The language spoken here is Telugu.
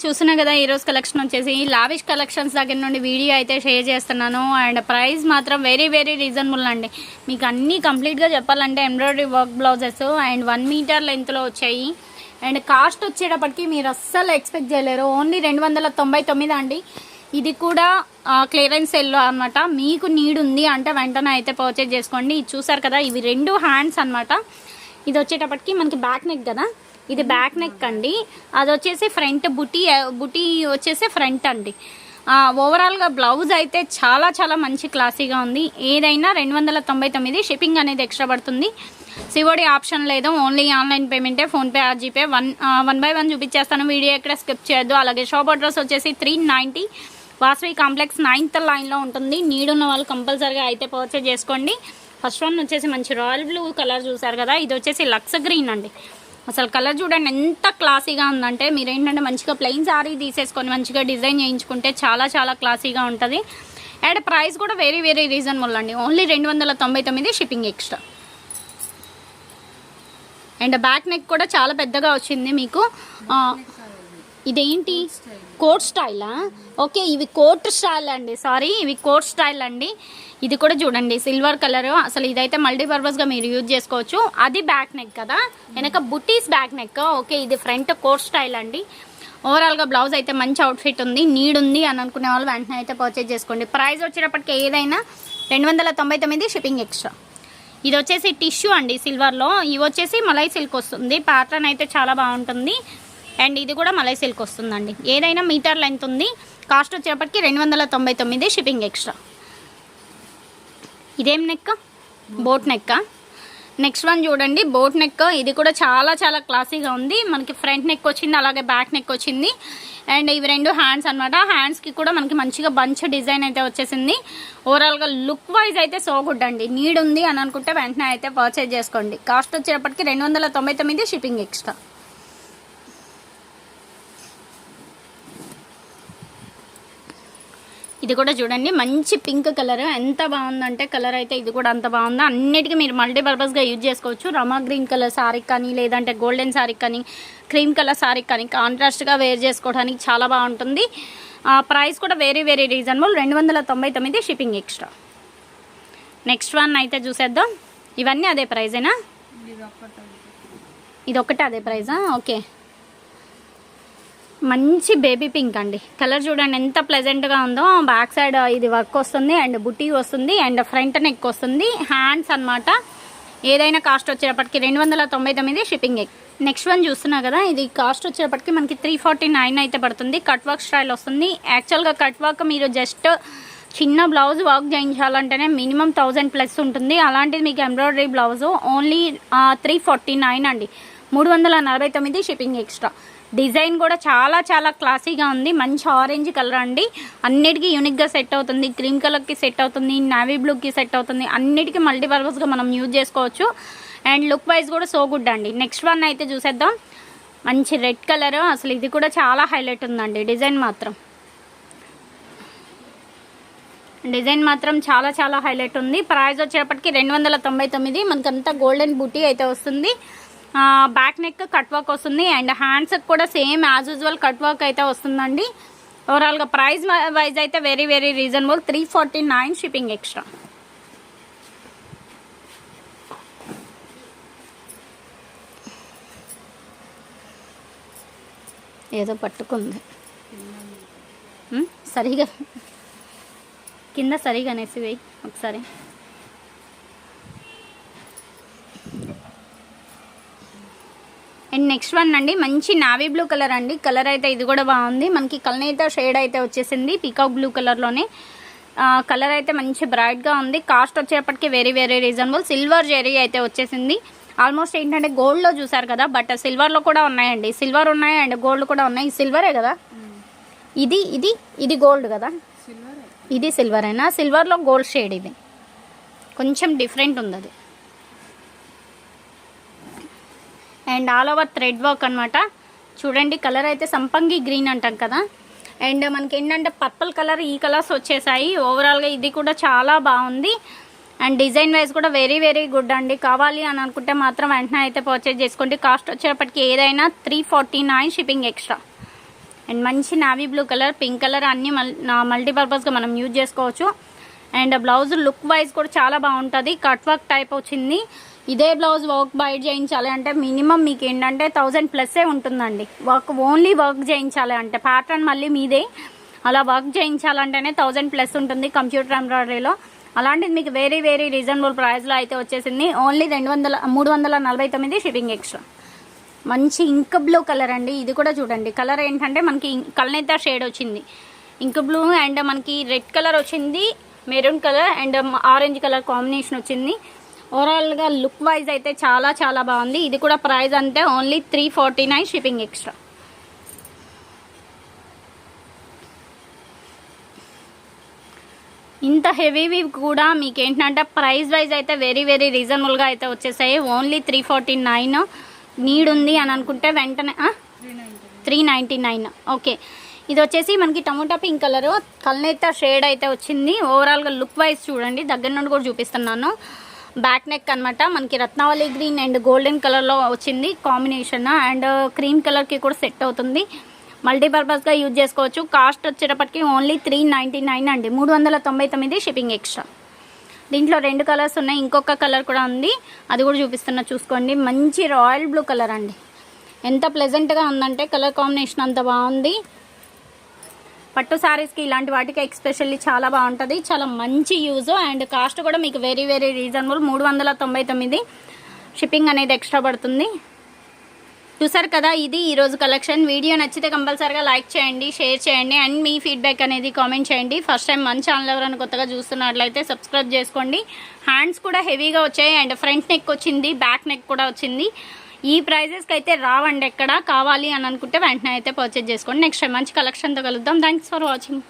చూసినా కదా ఈరోజు కలెక్షన్ వచ్చేసి లావిష్ కలెక్షన్స్ దగ్గర నుండి వీడియో అయితే షేర్ చేస్తున్నాను. అండ్ ప్రైస్ మాత్రం వెరీ వెరీ రీజనబుల్ అండి. మీకు అన్నీ కంప్లీట్గా చెప్పాలంటే embroidery work blouses and one metre లెంత్లో వచ్చాయి. అండ్ కాస్ట్ వచ్చేటప్పటికి మీరు అస్సలు ఎక్స్పెక్ట్ చేయలేరు. ఓన్లీ రెండు వందల తొంభై తొమ్మిది అండి. ఇది కూడా క్లియరెన్స్ సెల్లో అనమాట మీకు నీడ్ ఉంది అంటే వెంటనే అయితే పర్చేజ్ చేసుకోండి. ఇది చూసారు కదా ఇవి రెండు హ్యాండ్స్ అన్నమాట. ఇది వచ్చేటప్పటికి మనకి బ్యాక్ నెక్ కదా. ఇది బ్యాక్ నెక్ అండి. అది వచ్చేసి ఫ్రంట్ బుటీ బుటీ వచ్చేసి ఫ్రంట్ అండి. ఓవరాల్గా బ్లౌజ్ అయితే చాలా చాలా మంచి క్లాసీగా ఉంది. ఏదైనా రెండు వందల తొంభై తొమ్మిది షిప్పింగ్ అనేది ఎక్స్ట్రా పడుతుంది. సివోడి ఆప్షన్ లేదు. Only online పేమెంటే PhonePe or GPay one one by one చూపించేస్తాను. వీడియో ఎక్కడ స్కిప్ చేయొద్దు. అలాగే షాప్ అడ్రస్ వచ్చేసి three ninety Vasavi complex ninth లైన్లో ఉంటుంది. నీడ్ ఉన్న వాళ్ళు కంపల్సరీగా అయితే పర్చేజ్ చేసుకోండి. ఫస్ట్ వన్ వచ్చేసి మంచి రాయల్ బ్లూ కలర్ చూసారు కదా. ఇది వచ్చేసి లక్స్ గ్రీన్ అండి. అసలు కలర్ చూడండి ఎంత క్లాసీగా ఉందంటే మీరు ఏంటంటే మంచిగా ప్లెయిన్ సారీ తీసేసుకొని మంచిగా డిజైన్ చేయించుకుంటే చాలా చాలా క్లాసీగా ఉంటుంది. అండ్ ప్రైస్ కూడా వెరీ వెరీ రీజనబుల్ అండి. ఓన్లీ రెండు వందల తొంభై తొమ్మిది shipping extra and back neck కూడా చాలా పెద్దగా వచ్చింది మీకు. ఇదేంటి? కోట్ స్టైలా? ఓకే ఇవి కోట్ స్టైల్ అండి. సారీ ఇవి కోట్ స్టైల్ అండి. ఇది కూడా చూడండి సిల్వర్ కలర్. అసలు ఇదైతే మల్టీపర్పస్గా మీరు యూజ్ చేసుకోవచ్చు. అది బ్యాక్ నెక్ కదా? వెనక బుట్టీస్ బ్యాక్ నెక్. ఓకే ఇది ఫ్రంట్ కోట్ స్టైల్ అండి. ఓవరాల్గా బ్లౌజ్ అయితే మంచి అవుట్ఫిట్ ఉంది నీడ్ ఉంది అని అనుకునే వాళ్ళు వెంటనే అయితే పర్చేజ్ చేసుకోండి. ప్రైస్ వచ్చేటప్పటికి ఏదైనా రెండు వందల తొంభై తొమ్మిది షిప్పింగ్ ఎక్స్ట్రా ఇది వచ్చేసి టిష్యూ అండి సిల్వర్లో ఇవి వచ్చేసి మలై సిల్క్ వస్తుంది. ప్యాటర్న్ అయితే చాలా బాగుంటుంది. అండ్ ఇది కూడా మలై సిల్క్ వస్తుందండి. ఏదైనా మీటర్ లెంత్ ఉంది కాస్ట్ వచ్చేటప్పటికి రెండు వందల తొంభై తొమ్మిది షిప్పింగ్ ఎక్స్ట్రా ఇదేం నెక్ బోట్ నెక్క నెక్స్ట్ వన్ చూడండి బోట్ నెక్ ఇది కూడా చాలా చాలా క్లాసీగా ఉంది. మనకి ఫ్రంట్ నెక్ వచ్చింది అలాగే బ్యాక్ నెక్ వచ్చింది. అండ్ ఇవి రెండు హ్యాండ్స్ అనమాట హ్యాండ్స్కి కూడా మనకి మంచిగా బంచ్ డిజైన్ అయితే వచ్చేసింది. ఓవరాల్గా లుక్ వైజ్ అయితే సో గుడ్ అండి. నీడ్ ఉంది అని అనుకుంటే వెంటనే అయితే పర్చేజ్ చేసుకోండి. కాస్ట్ వచ్చేటప్పటికి రెండు వందల తొంభై తొమ్మిది షిప్పింగ్ ఎక్స్ట్రా ఇది కూడా చూడండి. మంచి పింక్ కలర్. ఎంత బాగుందంటే కలర్ అయితే ఇది కూడా అంత బాగుంది. అన్నిటికీ మీరు మల్టీపర్పస్గా యూజ్ చేసుకోవచ్చు. రమా గ్రీన్ కలర్ శారీ కానీ లేదంటే గోల్డెన్ శారీ కానీ క్రీమ్ కలర్ శారీ కానీ కాంట్రాస్ట్గా వేర్ చేసుకోవడానికి చాలా బాగుంటుంది. ఆ ప్రైస్ కూడా వెరీ వెరీ రీజనబుల్ రెండు వందల తొంభై తొమ్మిది షిప్పింగ్ ఎక్స్ట్రా నెక్స్ట్ వన్ అయితే చూసేద్దాం. ఇవన్నీ అదే ప్రైజేనా ఇది ఒకటే అదే ప్రైజా ఓకే మంచి బేబీ పింక్ అండి. కలర్ చూడండి ఎంత ప్లెజెంట్గా ఉందో. బ్యాక్ సైడ్ ఇది వర్క్ వస్తుంది అండ్ బుట్టి వస్తుంది అండ్ ఫ్రంట్ నెక్ వస్తుంది. హ్యాండ్స్ అన్నమాట. ఏదైనా కాస్ట్ వచ్చేటప్పటికి రెండు వందల తొంభై తొమ్మిది షిప్పింగ్ నెక్స్ట్ వన్ చూస్తున్నా కదా ఇది కాస్ట్ వచ్చేటప్పటికి మనకి త్రీ ఫార్టీ నైన్ అయితే పడుతుంది. కట్ వర్క్ స్టైల్ వస్తుంది. యాక్చువల్గా కట్ వర్క్ మీరు జస్ట్ చిన్న బ్లౌజ్ వర్క్ చేయించాలంటేనే మినిమం థౌజండ్ ప్లస్ ఉంటుంది. అలాంటిది మీకు embroidery blouse only three forty nine అండి. మూడు వందల నలభై తొమ్మిది షిప్పింగ్ ఎక్స్ట్రా డిజైన్ కూడా చాలా చాలా క్లాసీగా ఉంది. మంచి ఆరెంజ్ కలర్ అండి. అన్నిటికీ యూనిక్గా సెట్ అవుతుంది. క్రీమ్ కలర్కి సెట్ అవుతుంది. నావీ బ్లూకి సెట్ అవుతుంది. అన్నిటికీ మల్టీపర్పస్గా మనం యూజ్ చేసుకోవచ్చు. అండ్ లుక్ వైజ్ కూడా సో గుడ్ అండి. నెక్స్ట్ వన్ అయితే చూసేద్దాం. మంచి రెడ్ కలర్. అసలు ఇది కూడా చాలా హైలైట్ ఉందండి. డిజైన్ మాత్రం. డిజైన్ మాత్రం చాలా చాలా హైలైట్ ఉంది. ప్రైస్ వచ్చేటప్పటికి రెండు వందల తొంభై తొమ్మిది. మనకంతా గోల్డెన్ బూటీ అయితే వస్తుంది. బ్యాక్ నెక్ కట్ వర్క్ వస్తుంది అండ్ హ్యాండ్స్ కూడా same as usual cut work అయితే వస్తుందండి. ఓవరాల్గా ప్రైస్ వైజ్ అయితే very very reasonable three forty nine shipping extra ఏదో పట్టుకుంది. సరిగా. కింద సరిగా అనేసి వేయి ఒకసారి. అండ్ నెక్స్ట్ వన్ అండి మంచి నావీ బ్లూ కలర్ అండి. కలర్ అయితే ఇది కూడా బాగుంది. మనకి కల్నేత షేడ్ అయితే వచ్చేసింది పీకాక్ బ్లూ కలర్లోనే. కలర్ అయితే మంచి బ్రైట్గా ఉంది. కాస్ట్ వచ్చేటప్పటికి very very reasonable silver zari అయితే వచ్చేసింది. ఆల్మోస్ట్ ఏంటంటే గోల్డ్లో చూసారు కదా బట్ సిల్వర్లో కూడా ఉన్నాయండి. సిల్వర్ ఉన్నాయి అండ్ గోల్డ్ కూడా ఉన్నాయి. సిల్వరే కదా? ఇది ఇది ఇది గోల్డ్ కదా? ఇది సిల్వరేనా సిల్వర్లో గోల్డ్ షేడ్ ఇది. కొంచెం డిఫరెంట్ ఉంది అది. And all over thread work అనమాట చూడండి కలర్ అయితే సంపంగి గ్రీన్ అంటాం కదా. అండ్ మనకి ఏంటంటే పర్పుల్ కలర్ ఈ కలర్స్ వచ్చేసాయి. ఓవరాల్గా ఇది కూడా చాలా బాగుంది. అండ్ డిజైన్ వైజ్ కూడా వెరీ వెరీ గుడ్ అండి. కావాలి అని అనుకుంటే మాత్రం వెంటనే అయితే పర్చేజ్ చేసుకోండి. కాస్ట్ వచ్చేటప్పటికి ఏదైనా three forty nine shipping extra and మంచి navy blue colour pink colour అన్ని మల్టీపర్పస్గా మనం యూజ్ చేసుకోవచ్చు. అండ్ బ్లౌజ్ లుక్ వైజ్ కూడా చాలా బాగుంటుంది. కట్ వర్క్ టైప్ వచ్చింది. ఇదే బ్లౌజ్ వర్క్ బయట చేయించాలి అంటే మినిమం మీకు ఏంటంటే థౌజండ్ ప్లస్సే ఉంటుందండి. వర్క్ ఓన్లీ వర్క్ చేయించాలి అంటే ప్యాటర్న్ మళ్ళీ మీదే. అలా వర్క్ చేయించాలంటేనే థౌజండ్ ప్లస్ ఉంటుంది కంప్యూటర్ ఎంబ్రాయిడరీలో అలాంటిది మీకు వెరీ వెరీ రీజనబుల్ ప్రైస్లో అయితే వచ్చేసింది. ఓన్లీ రెండు వందల మూడు వందల నలభై తొమ్మిది షిప్పింగ్ ఎక్స్ట్రా మంచి ఇంక్ బ్లూ కలర్ అండి. ఇది కూడా చూడండి. కలర్ ఏంటంటే మనకి కల్నేత షేడ్ వచ్చింది. ఇంక్ బ్లూ అండ్ మనకి రెడ్ కలర్ వచ్చింది maroon colour and orange colour combination వచ్చింది. ఓవరాల్గా లుక్ వైజ్ అయితే చాలా చాలా బాగుంది. ఇది కూడా ప్రైస్ అంటే only three forty nine shipping extra ఇంత హెవీవి కూడా మీకు ఏంటంటే ప్రైస్ వైజ్ అయితే వెరీ వెరీ రీజనబుల్గా అయితే వచ్చేసాయి. Only three forty nine need ఉంది అని అనుకుంటే వెంటనే త్రీ నైంటీ నైన్ ఓకే ఇది వచ్చేసి మనకి టమోటా పింక్ కలరు. కల్నేత షేడ్ అయితే వచ్చింది. ఓవరాల్గా లుక్ వైజ్ చూడండి. దగ్గర నుండి కూడా చూపిస్తున్నాను. బ్యాక్ నెక్ అన్నమాట. మనకి రత్నావళి గ్రీన్ అండ్ గోల్డెన్ కలర్లో వచ్చింది కాంబినేషన్. అండ్ క్రీమ్ కలర్కి కూడా సెట్ అవుతుంది. మల్టీపర్పస్గా యూజ్ చేసుకోవచ్చు. కాస్ట్ వచ్చేటప్పటికి ఓన్లీ త్రీ నైంటీ నైన్ అండి. మూడు వందల తొంభై తొమ్మిది షిప్పింగ్ ఎక్స్ట్రా. దీంట్లో రెండు కలర్స్ ఉన్నాయి. ఇంకొక కలర్ కూడా ఉంది. అది కూడా చూపిస్తున్నా చూసుకోండి. మంచి రాయల్ బ్లూ కలర్ అండి. ఎంత ప్లెజెంట్గా ఉందంటే కలర్ కాంబినేషన్ అంత బాగుంది. పట్టు శారీస్కి ఇలాంటి వాటికి ఎక్స్పెషల్లీ చాలా బాగుంటుంది. చాలా మంచి యూజ్ అండ్ కాస్ట్ కూడా మీకు వెరీ వెరీ రీజనబుల్ మూడు వందల తొంభై తొమ్మిది షిప్పింగ్ అనేది ఎక్స్ట్రా పడుతుంది. చూసారు కదా ఇది ఈరోజు కలెక్షన్ వీడియో నచ్చితే కంపల్సరీగా లైక్ చేయండి షేర్ చేయండి అండ్ మీ ఫీడ్బ్యాక్ అనేది కామెంట్ చేయండి. ఫస్ట్ టైం మన ఛానల్ ఎవరైనా కొత్తగా చూస్తున్నట్లయితే సబ్స్క్రైబ్ చేసుకోండి. హ్యాండ్స్ కూడా హెవీగా వచ్చాయి అండ్ ఫ్రంట్ నెక్ వచ్చింది బ్యాక్ నెక్ కూడా వచ్చింది. ఈ ప్రైజెస్కి అయితే రావండి ఎక్కడ కావాలి అని అనుకుంటే వెంటనే అయితే పర్చేజ్ చేసుకోండి. నెక్స్ట్ టైం మంచి కలెక్షన్తో కలుద్దాం. Thanks for watching